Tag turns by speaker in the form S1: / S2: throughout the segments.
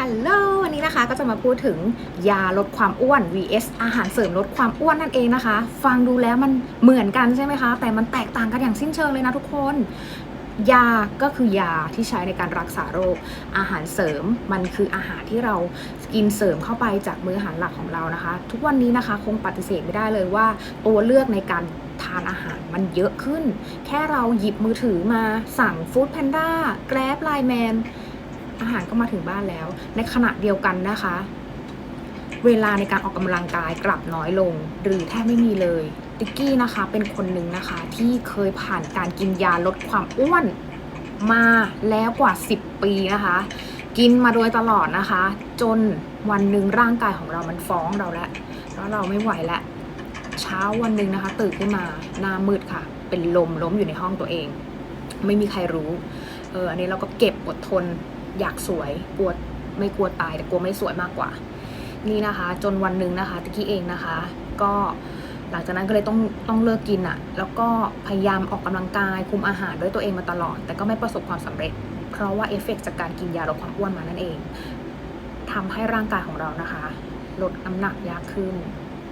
S1: ฮัลโหลวันนี้นะคะก็จะมาพูดถึงยาลดความอ้วน vs อาหารเสริมลดความอ้วนนั่นเองนะคะ ฟังดูแล้วมันเหมือนกันใช่ไหมคะ แต่มันแตกต่างกันอย่างสิ้นเชิงเลยนะทุกคน ยาก็คือยาที่ใช้ในการรักษาโรค อาหารเสริมมันคืออาหารที่เรากินเสริมเข้าไปจากมื้ออาหารหลักของเรานะคะ ทุกวันนี้นะคะคงปฏิเสธไม่ได้เลยว่าตัวเลือกในการทานอาหารมันเยอะขึ้น แค่เราหยิบมือถือมาสั่งฟู้ดแพนด้าแกร็บไลแมน อาหารก็มาถึงบ้านแล้ว ในขณะเดียวกันนะคะ เวลาในการออกกำลังกายกลับน้อยลง หรือแทบไม่มีเลยติกกี้นะคะเป็นคนหนึ่งนะคะที่เคยผ่านการกินยาลดความอ้วนมาแล้วกว่า 10 ปีนะคะ กินมาโดยตลอดนะคะ จนวันหนึ่งร่างกายของเรามันฟ้องเราแล้วแล้วเราไม่ไหวแล้วเช้าวันหนึ่งนะคะ ตื่นขึ้นมาหน้ามืดค่ะ เป็นลมล้มอยู่ในห้องตัวเอง ไม่มีใครรู้เอออันนี้เราก็เก็บอดทน อยากสวยกลัวไม่กลัวตายแต่กลัวไม่สวยมากกว่า นี่นะคะ จนวันหนึ่งนะคะตะกี้เองนะคะ ก็หลังจากนั้นก็เลยต้องต้องเลิกกินอะ่ะ แล้วก็พยายามออกกำลังกายคุมอาหารด้วยตัวเองมาตลอด แต่ก็ไม่ประสบความสำเร็จ เพราะว่าเอฟเฟกต์จากการกินยาลดความอ้วนมานั่นเองทำให้ร่างกายของเรานะคะ ลดน้ำหนักยากขึ้น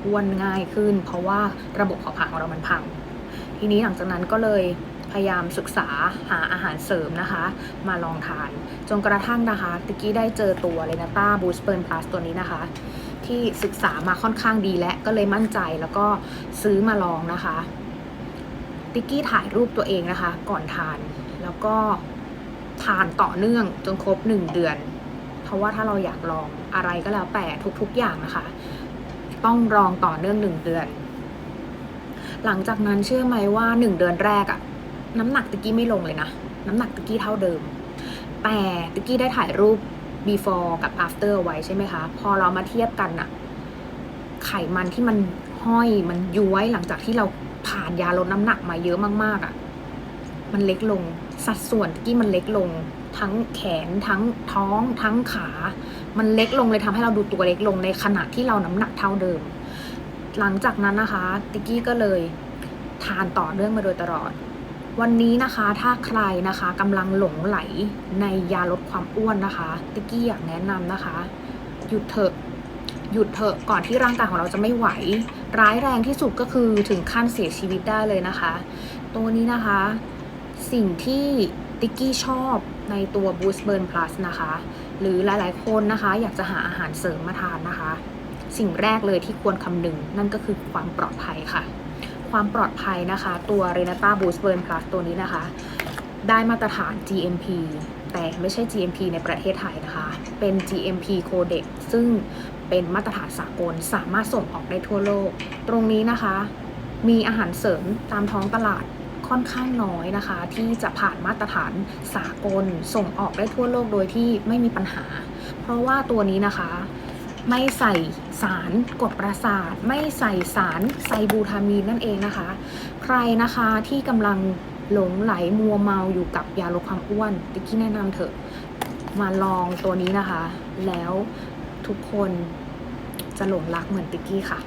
S1: อ้วนง่ายขึ้น เพราะว่าระบบเผาผลาญของเรามันพัง ทีนี้หลังจากนั้นก็เลย พยายามศึกษาหาอาหารเสริมนะคะ มาลองทาน จนกระทั่งนะคะติกกี้ได้เจอตัวเลนาต้าบูสเปิร์นพลัสตัวนี้นะคะ ที่ศึกษามาค่อนข้างดีและก็เลยมั่นใจแล้วก็ซื้อมาลองนะคะติกกี้ถ่ายรูปตัวเองนะคะ ก่อนทานแล้วก็ทานต่อเนื่องจนครบหนึ่งเดือน เพราะว่าถ้าเราอยากลองอะไรก็แล้วแต่ทุกๆอย่างนะคะ ต้องลองต่อเนื่องหนึ่งเดือน หลังจากนั้นเชื่อไหมว่าหนึ่งเดือนแรกอะ น้ำหนักตะกี้ไม่ลงเลยนะ น้ำหนักตะกี้เท่าเดิม แต่ตะกี้ได้ถ่ายรูป before กับ after ไว้ใช่ไหมคะ พอเรามาเทียบกันอะไขมันที่มันห้อยมันย้วยหลังจากที่เราผ่านยาลดน้ำหนักมาเยอะมากๆอะมันเล็กลง สัดส่วนตะกี้มันเล็กลง ทั้งแขนทั้งท้อง ทั้งขา มันเล็กลงเลยทำให้เราดูตัวเล็กลงในขณะที่เราน้ำหนักเท่าเดิม หลังจากนั้นนะคะ ติกกี้ก็เลยทานต่อเนื่องมาโดยตลอด วันนี้นะคะถ้าใครนะคะกำลังหลงไหลในยาลดความอ้วนนะคะติกกี้อยากแนะนำนะคะ หยุดเถอะหยุดเถอะก่อนที่ร่างกายของเราจะไม่ไหว ร้ายแรงที่สุดก็คือถึงขั้นเสียชีวิตได้เลยนะคะ ตัวนี้นะคะ สิ่งที่ติกกี้ชอบในตัว Boost Burn Plus นะคะ หรือหลายๆคนนะคะ อยากจะหาอาหารเสริมมาทานนะคะ สิ่งแรกเลยที่ควรคำนึงนั่นก็คือความปลอดภัยค่ะ ความปลอดภัยนะคะ ตัว Renata Boost Burn Plus ตัวนี้นะคะ ได้มาตรฐาน GMP แต่ไม่ใช่ GMP ในประเทศไทยนะคะ เป็น GMP Codex ซึ่งเป็นมาตรฐานสากลสามารถส่งออกได้ทั่วโลก ตรงนี้นะคะ มีอาหารเสริมตามท้องตลาดค่อนข้างน้อยนะคะ ที่จะผ่านมาตรฐานสากลส่งออกได้ทั่วโลกโดยที่ไม่มีปัญหา เพราะว่าตัวนี้นะคะ ไม่ใส่สารกดประสาท ไม่ใส่สารไซบูทามีนนั่นเองนะคะ ใครนะคะที่กำลังหลงไหลมัวเมาอยู่กับยาลดความอ้วนติ๊กกี้แนะนำเถอะมาลองตัวนี้นะคะ แล้วทุกคนจะหลงรักเหมือนติ๊กกี้ค่ะ